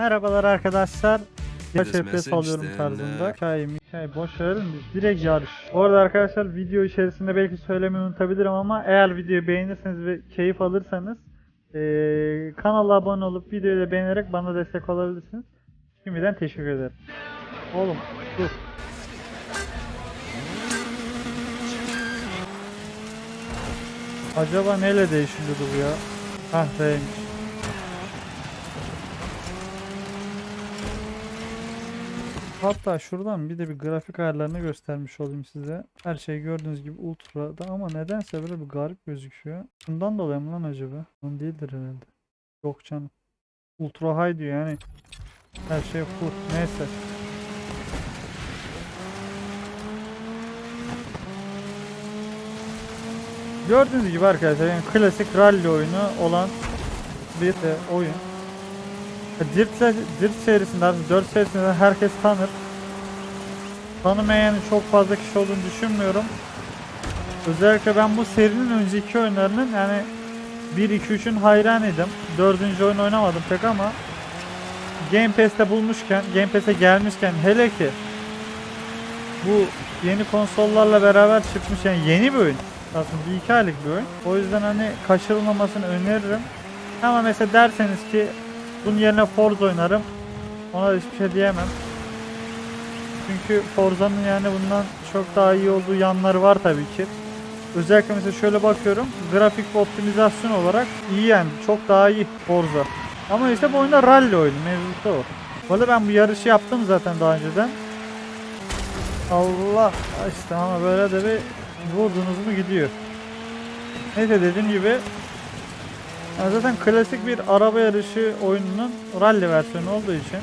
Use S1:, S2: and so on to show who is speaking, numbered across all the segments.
S1: Merhabalar arkadaşlar. Kaç FPS alıyorum tarzında. Hikaye hikaye boş verelim biz direkt yarış. Bu arada arkadaşlar video içerisinde belki söylemeyi unutabilirim ama eğer videoyu beğenirseniz ve keyif alırsanız eee kanala abone olup videoyu da beğenerek bana destek olabilirsiniz. Şimdiden teşekkür ederim. Oğlum dur. Acaba neyle değişiliyordu bu ya? Hah R'ymiş. Hatta şuradan bir de bir grafik ayarlarını göstermiş olayım size. Her şey gördüğünüz gibi ultra'da ama nedense böyle bir garip gözüküyor. Bundan dolayı mı lan acaba? Bundan değildir herhalde. Yok canım. Ultra high diyor yani. Her şey full. Neyse. Gördüğünüz gibi arkadaşlar yani klasik rally oyunu olan bir e, oyun. Dirt, Dirt serisinde, artık 4 serisinde herkes tanır. Tanımayan çok fazla kişi olduğunu düşünmüyorum. Özellikle ben bu serinin önceki oyunlarının yani 1, 2, 3'ün hayranıydım. Dördüncü oyun oynamadım pek ama Game Pass'te bulmuşken, Game Pass'e gelmişken hele ki bu yeni konsollarla beraber çıkmış yani yeni bir oyun. Aslında bir iki aylık bir oyun. O yüzden hani kaçırılmamasını öneririm. Ama mesela derseniz ki bunun yerine Forza oynarım. Ona da hiçbir şey diyemem. Çünkü Forza'nın yani bundan çok daha iyi olduğu yanları var tabii ki. Özellikle mesela şöyle bakıyorum. Grafik ve optimizasyon olarak iyi yani. Çok daha iyi Forza. Ama işte bu oyunda rally oyunu. Mevzusu o. Arada ben bu yarışı yaptım zaten daha önceden. Allah işte ama böyle de bir vurdunuz mu gidiyor. Neyse dediğim gibi zaten klasik bir araba yarışı oyununun rally versiyonu olduğu için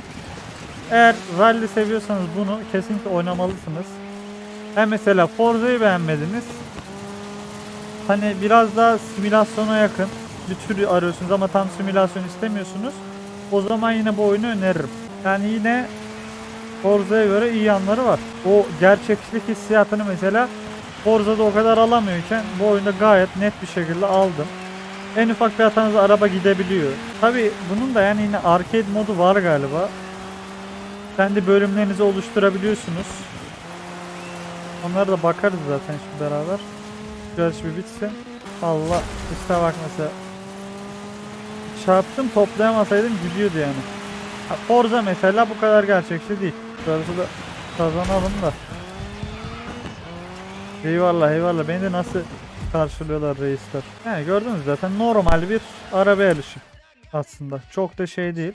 S1: eğer rally seviyorsanız bunu kesinlikle oynamalısınız. Hem mesela Forza'yı beğenmediniz. Hani biraz daha simülasyona yakın bir tür arıyorsunuz ama tam simülasyon istemiyorsunuz. O zaman yine bu oyunu öneririm. Yani yine Forza'ya göre iyi yanları var. O gerçekçilik hissiyatını mesela Forza'da o kadar alamıyorken bu oyunda gayet net bir şekilde aldım. En ufak bir hatanızda araba gidebiliyor. Tabi bunun da yani yine arcade modu var galiba. Kendi bölümlerinizi oluşturabiliyorsunuz. Onlara da bakarız zaten şimdi beraber. Yarış bir bitsin. Allah işte bak mesela. Çarptım toplayamasaydım gidiyordu yani. Forza mesela bu kadar gerçekçi değil. Şurası da kazanalım da. Eyvallah eyvallah. Beni de nasıl karşılıyorlar reisler. Yani gördünüz zaten normal bir araba yarışı aslında. Çok da şey değil.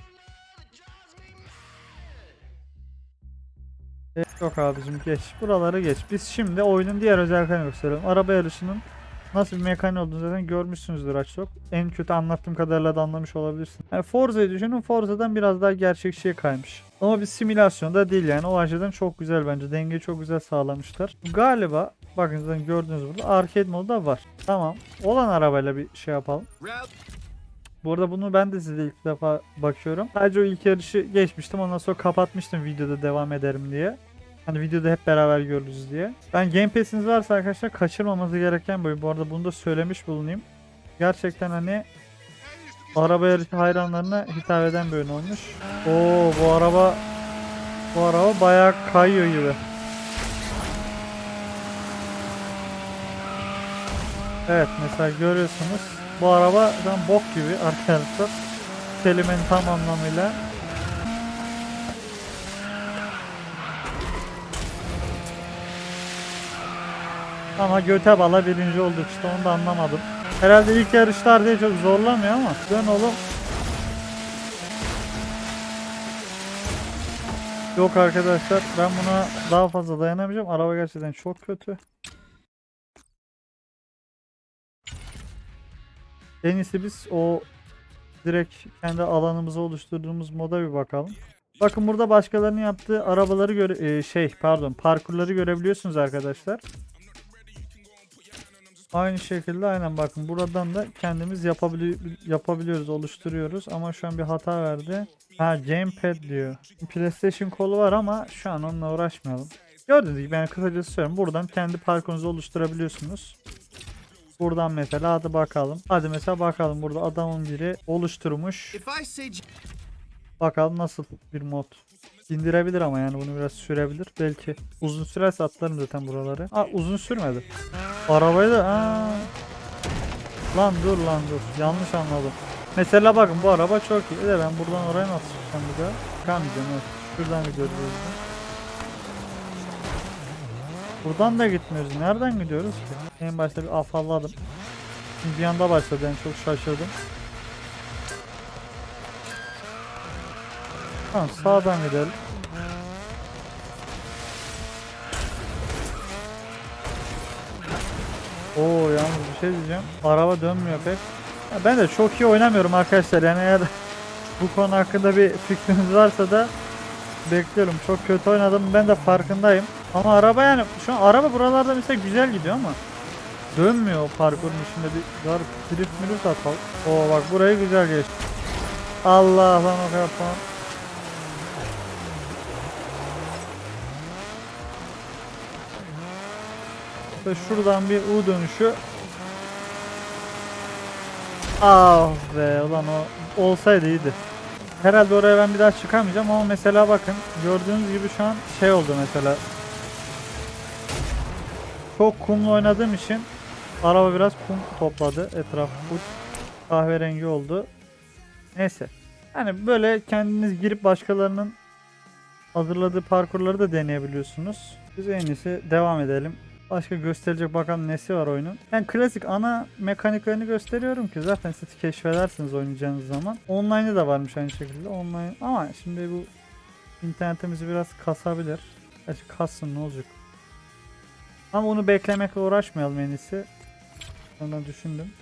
S1: E, Yok abicim geç. Buraları geç. Biz şimdi oyunun diğer özelliklerini gösterelim. Araba yarışının nasıl bir mekaniği olduğunu zaten görmüşsünüzdür aç çok. En kötü anlattığım kadarıyla da anlamış olabilirsin. Yani Forza'yı düşünün. Forza'dan biraz daha gerçekçiye kaymış. Ama bir simülasyonda değil yani. O açıdan çok güzel bence. Dengeyi çok güzel sağlamışlar. Galiba bakın zaten gördüğünüz burada arcade modu da var. Tamam. Olan arabayla bir şey yapalım. Bu arada bunu ben de size ilk defa bakıyorum. Sadece o ilk yarışı geçmiştim. Ondan sonra kapatmıştım videoda devam ederim diye. Hani videoda hep beraber görürüz diye. Ben Game Pass'iniz varsa arkadaşlar kaçırmaması gereken oyun. Bu arada bunu da söylemiş bulunayım. Gerçekten hani araba yarışı hayranlarına hitap eden bir oyun olmuş. Oo bu araba bu araba bayağı kayıyor gibi. Evet mesela görüyorsunuz bu araba ben bok gibi arkadaşlar. Kelimenin tam anlamıyla. Ama göte bala birinci olduk işte onu da anlamadım. Herhalde ilk yarışlar diye çok zorlamıyor ama dön oğlum. Yok arkadaşlar ben buna daha fazla dayanamayacağım. Araba gerçekten çok kötü. En iyisi biz o direkt kendi alanımızı oluşturduğumuz moda bir bakalım. Bakın burada başkalarının yaptığı arabaları göre e, şey pardon parkurları görebiliyorsunuz arkadaşlar. Aynı şekilde aynen bakın buradan da kendimiz yapabili yapabiliyoruz oluşturuyoruz ama şu an bir hata verdi. Ha gamepad diyor. PlayStation kolu var ama şu an onunla uğraşmayalım. Gördüğünüz gibi ben kısacası söylüyorum. Buradan kendi parkurunuzu oluşturabiliyorsunuz. Buradan mesela hadi bakalım. Hadi mesela bakalım burada adamın biri oluşturmuş. Bakalım nasıl bir mod. İndirebilir ama yani bunu biraz sürebilir. Belki uzun sürerse atlarım zaten buraları. Aa uzun sürmedi. Arabayı da aa. Lan dur lan dur. Yanlış anladım. Mesela bakın bu araba çok iyi. De ben buradan oraya nasıl çıkacağım bir daha? Çıkamayacağım evet. Şuradan gidiyoruz. Buradan da gitmiyoruz. Nereden gidiyoruz ki? En başta bir afalladım. Şimdi bir anda başladı. Ben çok şaşırdım. Tamam sağdan gidelim. Oo yalnız bir şey diyeceğim. Araba dönmüyor pek. Ya ben de çok iyi oynamıyorum arkadaşlar. Yani eğer bu konu hakkında bir fikriniz varsa da bekliyorum. Çok kötü oynadım. Ben de farkındayım. Ama araba yani şu an araba buralarda mesela güzel gidiyor ama dönmüyor parkurun içinde bir garip drift drift atalım. Oo bak burayı güzel geçti. Allah lan o kadar puan. Ve şuradan bir U dönüşü. Ah be ulan o olsaydı iyiydi. Herhalde oraya ben bir daha çıkamayacağım ama mesela bakın gördüğünüz gibi şu an şey oldu mesela. Çok kumlu oynadığım için araba biraz kum topladı. Etraf full kahverengi oldu. Neyse. Yani böyle kendiniz girip başkalarının hazırladığı parkurları da deneyebiliyorsunuz. Biz en iyisi devam edelim. Başka gösterecek bakalım nesi var oyunun. Ben klasik ana mekaniklerini gösteriyorum ki zaten siz keşfedersiniz oynayacağınız zaman. Online'ı da varmış aynı şekilde. Online ama şimdi bu internetimizi biraz kasabilir. Gerçi kassın ne olacak. Ama onu beklemekle uğraşmayalım en iyisi. Sonra düşündüm.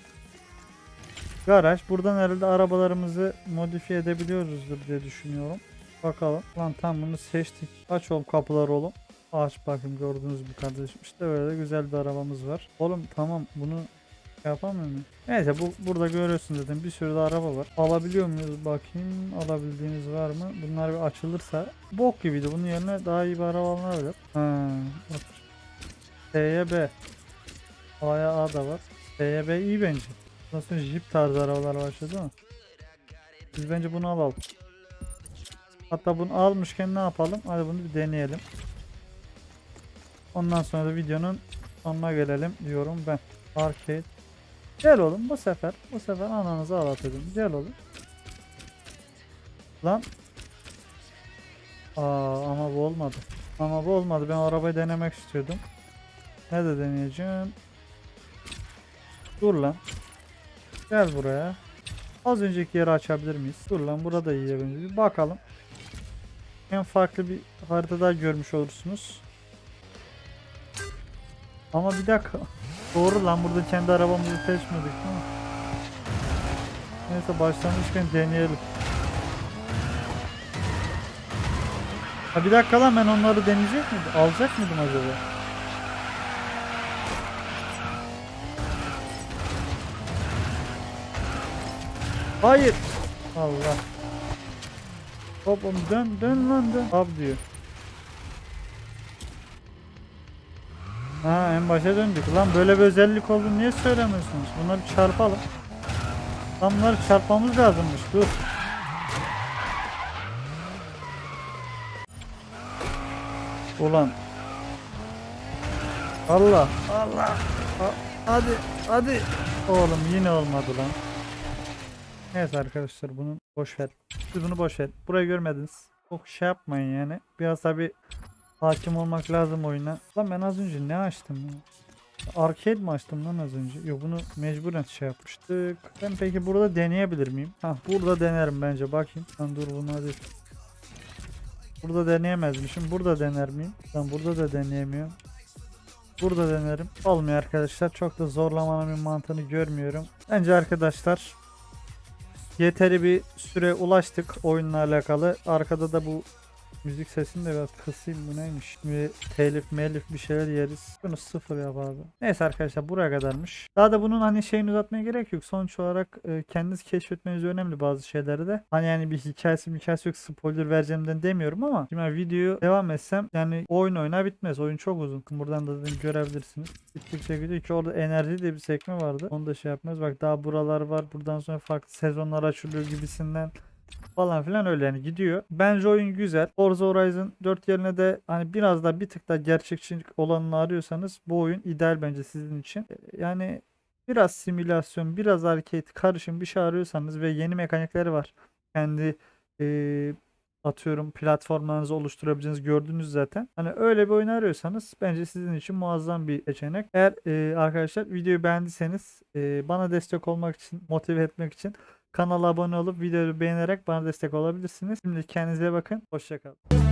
S1: Garaj. Buradan herhalde arabalarımızı modifiye edebiliyoruzdur diye düşünüyorum. Bakalım. Lan tam bunu seçtik. Aç oğlum kapıları oğlum. Aç bakın gördünüz mü kardeşim. İşte böyle güzel bir arabamız var. Oğlum tamam bunu yapamıyor muyum? Neyse bu burada görüyorsun zaten bir sürü de araba var. Alabiliyor muyuz bakayım. Alabildiğimiz var mı? Bunlar bir açılırsa. Bok gibiydi. Bunun yerine daha iyi bir araba alınabilir. Ha, bak. T'ye B. A'ya A da var. T'ye B iyi bence. Ondan sonra Jeep tarzı arabalar başladı ama. Biz bence bunu alalım. Hatta bunu almışken ne yapalım? Hadi bunu bir deneyelim. Ondan sonra da videonun sonuna gelelim diyorum ben. Arcade. Gel oğlum bu sefer. Bu sefer ananızı ağlatacağım. Gel oğlum. Lan. Aa ama bu olmadı. Ama bu olmadı. Ben arabayı denemek istiyordum. Ne de deneyeceğim. Dur lan. Gel buraya. Az önceki yeri açabilir miyiz? Dur lan burada iyi benziyor. Bir bakalım. En farklı bir harita daha görmüş olursunuz. Ama bir dakika. Doğru lan burada kendi arabamızı seçmedik değil mi? Neyse başlamışken deneyelim. Ha bir dakika lan ben onları deneyecek miydim? Alacak mıydım acaba? Hayır. Allah. Hop oğlum dön dön lan dön. Ab diyor. Ha en başa döndük. Lan böyle bir özellik olduğunu niye söylemiyorsunuz? Bunları çarpalım. Lan bunları çarpmamız lazımmış. Dur. Ulan. Allah. Allah. Ha- Hadi. Hadi. Oğlum yine olmadı lan. Evet arkadaşlar bunu boş ver. Siz bunu boş ver. Burayı görmediniz. Çok şey yapmayın yani. Biraz tabi hakim olmak lazım oyuna. Lan ben az önce ne açtım ya? Arcade mi açtım lan az önce? Yok bunu mecburen şey yapmıştık. Ben peki burada deneyebilir miyim? Hah burada denerim bence bakayım. Lan dur bunu hadi. Burada deneyemezmişim. Burada dener miyim? Lan burada da deneyemiyorum. Burada denerim. Olmuyor arkadaşlar. Çok da zorlamanın bir mantığını görmüyorum. Bence arkadaşlar yeteri bir süre ulaştık oyunla alakalı. Arkada da bu müzik sesini de biraz kısayım bu neymiş. Bir telif melif bir şeyler yeriz. Bunu sıfır yap abi. Neyse arkadaşlar buraya kadarmış. Daha da bunun hani şeyini uzatmaya gerek yok. Sonuç olarak e, kendiniz keşfetmeniz önemli bazı şeyleri de. Hani yani bir hikayesi hikayesi yok spoiler vereceğimden demiyorum ama şimdi videoyu devam etsem yani oyun oyna bitmez. Oyun çok uzun. Buradan da zaten görebilirsiniz. Bittikçe gidiyor ki orada enerji diye bir sekme vardı. Onu da şey yapmıyoruz. Bak daha buralar var. Buradan sonra farklı sezonlar açılıyor gibisinden falan filan öyle yani gidiyor. Bence oyun güzel. Forza Horizon 4 yerine de hani biraz da bir tık da gerçekçilik olanını arıyorsanız bu oyun ideal bence sizin için. E, Yani biraz simülasyon, biraz arcade karışım bir şey arıyorsanız ve yeni mekanikleri var. Kendi e, atıyorum platformlarınızı oluşturabileceğiniz gördünüz zaten. Hani öyle bir oyun arıyorsanız bence sizin için muazzam bir seçenek. Eğer e, arkadaşlar videoyu beğendiyseniz e, bana destek olmak için, motive etmek için kanala abone olup videoyu beğenerek bana destek olabilirsiniz. Şimdi kendinize bakın. Hoşçakalın.